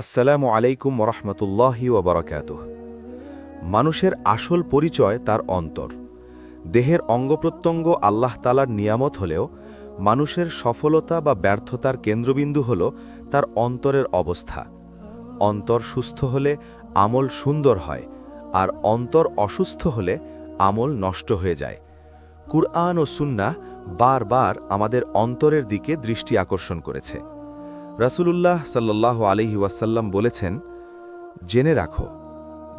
আসসালামু আলাইকুম ওরহমতুল্লাহি ওবরাকাত মানুষের আসল পরিচয় তার অন্তর। দেহের অঙ্গপ্রত্যঙ্গ আল্লাহ তালার নিয়ামত হলেও, মানুষের সফলতা বা ব্যর্থতার কেন্দ্রবিন্দু হল তার অন্তরের অবস্থা। অন্তর সুস্থ হলে আমল সুন্দর হয়, আর অন্তর অসুস্থ হলে আমল নষ্ট হয়ে যায়। কুরআন ও সুন্না বারবার আমাদের অন্তরের দিকে দৃষ্টি আকর্ষণ করেছে। রাসূলুল্লাহ সাল্লাহ আলহি ওয়াসাল্লাম বলেছেন, জেনে রাখো,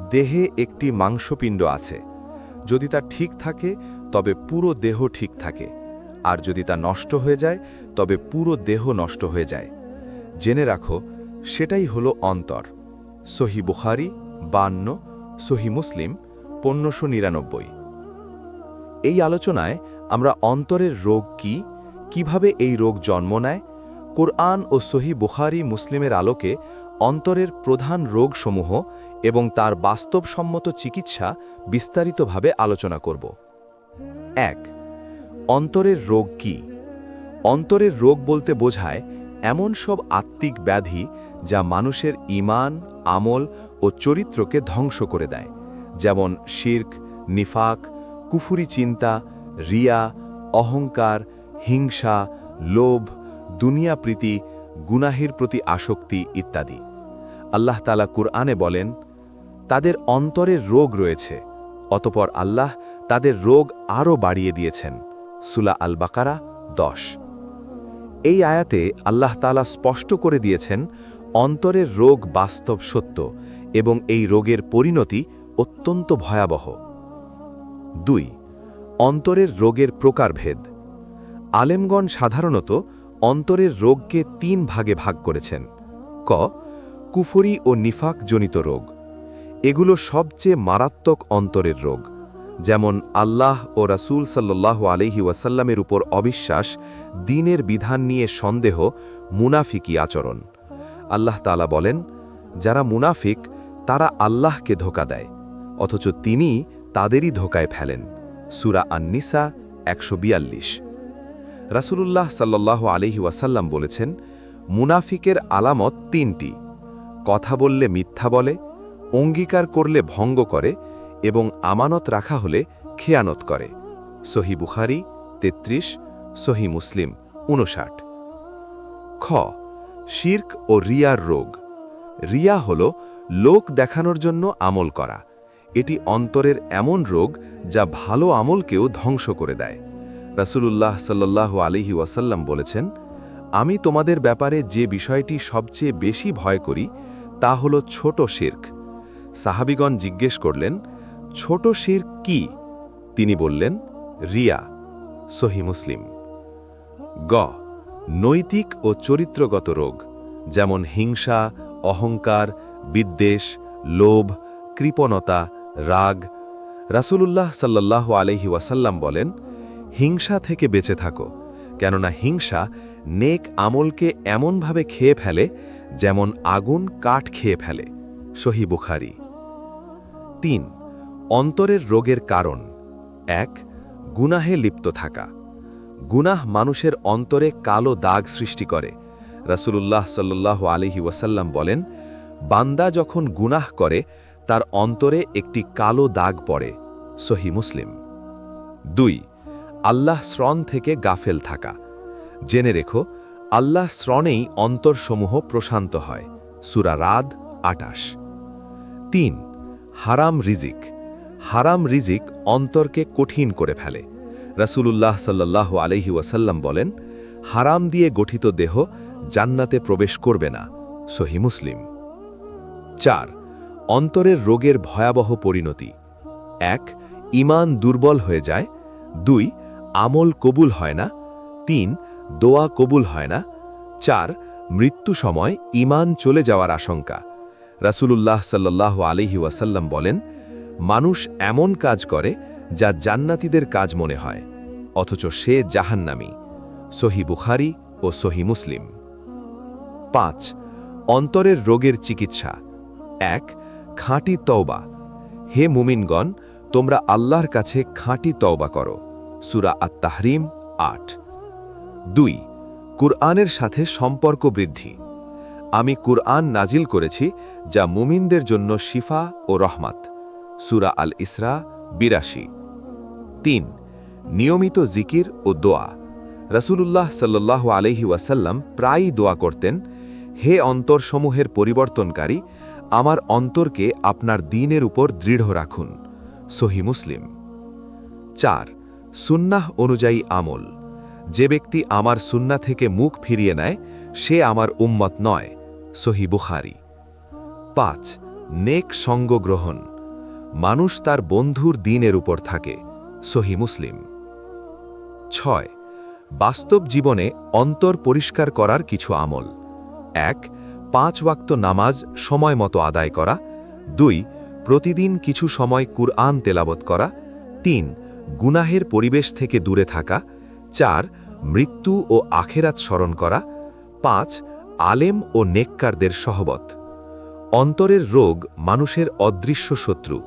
দেহে একটি মাংসপিণ্ড আছে। যদি তা ঠিক থাকে, তবে পুরো দেহ ঠিক থাকে। আর যদি তা নষ্ট হয়ে যায়, তবে পুরো দেহ নষ্ট হয়ে যায়। জেনে রাখো, সেটাই হলো অন্তর। সহি বুখারি, বান্ন, সহি মুসলিম, পনেরোশো নিরানব্বই। এই আলোচনায় আমরা অন্তরের রোগ কি, কীভাবে এই রোগ জন্ম নেয় কোরআন ও সহি বুখারি মুসলিমের আলোকে অন্তরের প্রধান রোগসমূহ এবং তার বাস্তবসম্মত চিকিৎসা বিস্তারিতভাবে আলোচনা করব। এক, অন্তরের রোগ কি? অন্তরের রোগ বলতে বোঝায় এমন সব আত্মিক ব্যাধি যা মানুষের ইমান আমল ও চরিত্রকে ধ্বংস করে দেয়, যেমন শির্ক, নিফাক, কুফুরি চিন্তা, রিয়া, অহংকার, হিংসা, লোভ দুনিয়া প্রীতি, গুনাহির প্রতি আসক্তি ইত্যাদি। আল্লাহ তালা কুরআনে বলেন, তাদের অন্তরের রোগ রয়েছে, অতপর আল্লাহ তাদের রোগ আরও বাড়িয়ে দিয়েছেন। সুলা আল বাকারা দশ। এই আয়াতে আল্লাহ তালা স্পষ্ট করে দিয়েছেন অন্তরের রোগ বাস্তব সত্য এবং এই রোগের পরিণতি অত্যন্ত ভয়াবহ। দুই, অন্তরের রোগের প্রকারভেদ। আলেমগণ সাধারণত অন্তরের রোগকে তিন ভাগে ভাগ করেছেন। ক, কুফরি ও নিফাকজনিত রোগ। এগুলো সবচেয়ে মারাত্মক অন্তরের রোগ, যেমন আল্লাহ ও রাসূল সাল্লাহ আলহি ওয়াসাল্লামের উপর অবিশ্বাস, দিনের বিধান নিয়ে সন্দেহ, মুনাফিকি আচরণ। আল্লাহ তালা বলেন, যারা মুনাফিক, তারা আল্লাহকে ধোকা দেয়, অথচ তিনি তাদেরই ধোকায় ফেলেন। সুরা আন্নিসা একশো বিয়াল্লিশ। রাসূলুল্লাহ সাল্লাহ আলহি ওয়াসাল্লাম বলেছেন, মুনাফিকের আলামত তিনটি। কথা বললে মিথ্যা বলে, অঙ্গীকার করলে ভঙ্গ করে এবং আমানত রাখা হলে খেয়ানত করে। সহি বুখারি, তেত্রিশ, সহি মুসলিম উনষাট খ, শির্ক ও রিয়ার রোগ। রিয়া হল লোক দেখানোর জন্য আমল করা। এটি অন্তরের এমন রোগ যা ভালো আমলকেও ধ্বংস করে দেয়। রাসূলুল্লাহ সাল্লাহ আলিহি ওয়াসাল্লাম বলেছেন, আমি তোমাদের ব্যাপারে যে বিষয়টি সবচেয়ে বেশি ভয় করি, তা হল ছোট শির্ক। সাহাবিগণ জিজ্ঞেস করলেন, ছোট শির্ক কি? তিনি বললেন, রিয়া, সহি মুসলিম। গ, নৈতিক ও চরিত্রগত রোগ, যেমন হিংসা, অহংকার, বিদ্বেষ, লোভ, কৃপণতা, রাগ। রাসূলুল্লাহ সাল্লাহ আলহি ওয়াসাল্লাম বলেন হিংসা থেকে বেঁচে থাকো, কেননা হিংসা নেক আমলকে এমনভাবে খেয়ে ফেলে যেমন আগুন কাঠ খেয়ে ফেলে। সহি বুখারি। তিন, অন্তরের রোগের কারণ। এক, গুনাহে লিপ্ত থাকা। গুনাহ মানুষের অন্তরে কালো দাগ সৃষ্টি করে। রাসূলুল্লাহ সাল্লাহ আলিহি ওয়াসাল্লাম বলেন, বান্দা যখন গুনাহ করে, তার অন্তরে একটি কালো দাগ পড়ে। সহি মুসলিম। দুই আল্লাহ শ্রণ থেকে গাফেল থাকা। জেনে রেখো, আল্লাহ শ্রণেই অন্তরসমূহ প্রশান্ত হয়। সুরা রাদ আটাশ তিন, হারাম রিজিক। হারাম রিজিক অন্তরকে কঠিন করে ফেলে। রাসূলুল্লাহ সাল্লাহ আলহি ওয়াসাল্লাম বলেন, হারাম দিয়ে গঠিত দেহ জান্নাতে প্রবেশ করবে না। সহি মুসলিম। চার, অন্তরের রোগের ভয়াবহ পরিণতি। এক ইমান দুর্বল হয়ে যায়। দুই আমল কবুল হয় না। তিন, দোয়া কবুল হয় না। চার, মৃত্যু সময় ইমান চলে যাওয়ার আশঙ্কা। রাসূলুল্লাহ সাল্লাহ আলিহি ওয়াসাল্লাম বলেন, মানুষ এমন কাজ করে যা জান্নাতিদের কাজ মনে হয়, অথচ সে জাহান্নামি। সহি বুখারি ও সহি মুসলিম। পাঁচ, অন্তরের রোগের চিকিৎসা। এক, খাঁটি তওবা। হে মুমিনগণ, তোমরা আল্লাহর কাছে খাঁটি তওবা করো। সুরা আত তাহরিম আট। দুই, কুরআনের সাথে সম্পর্ক বৃদ্ধি। আমি কুরআন নাজিল করেছি যা মুমিনদের জন্য শিফা ও রহমাত। সুরা আল ইসরা বিরাশি। তিন, নিয়মিত জিকির ও দোয়া। রসুলুল্লাহ সাল্লাহ আলহি ওয়াসাল্লাম প্রায়ই দোয়া করতেন, হে অন্তরসমূহের পরিবর্তনকারী, আমার অন্তরকে আপনার দিনের উপর দৃঢ় রাখুন। সহি মুসলিম। চার সুন্নাহ অনুযায়ী আমল। যে ব্যক্তি আমার সুন্না থেকে মুখ ফিরিয়ে নেয়, সে আমার উম্মত নয়, সহি বুখারি। পাঁচ, নেক সঙ্গ গ্রহণ। মানুষ তার বন্ধুর দিনের উপর থাকে, সহি মুসলিম। ছয়, বাস্তব জীবনে অন্তর পরিষ্কার করার কিছু আমল। এক, পাঁচ ওয়াক্ত নামাজ সময় মতো আদায় করা। দুই, প্রতিদিন কিছু সময় কুরআন তেলাবত করা। তিন গুনাহের পরিবেশ থেকে দূরে থাকা, চার, মৃত্যু ও আখেরাত স্মরণ করা, পাঁচ, আলেম ও নেককারদের সহবত। অন্তরের রোগ মানুষের অদৃশ্য শত্রু।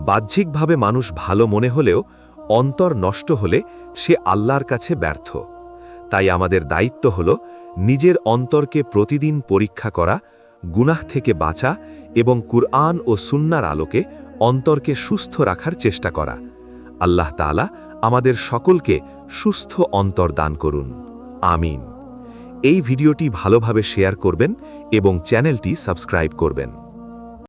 বাহ্যিকভাবে মানুষ ভালো মনে হলেও অন্তর নষ্ট হলে সে আল্লাহর কাছে ব্যর্থ। তাই আমাদের দায়িত্ব হল নিজের অন্তরকে প্রতিদিন পরীক্ষা করা, গুনাহ থেকে বাঁচা এবং কুরআন ও সুন্নার আলোকে অন্তরকে সুস্থ রাখার চেষ্টা করা। আল্লাহ তালা আমাদের সকলকে সুস্থ অন্তর দান করুন। আমিন। এই ভিডিওটি ভালোভাবে শেয়ার করবেন এবং চ্যানেলটি সাবস্ক্রাইব করবেন।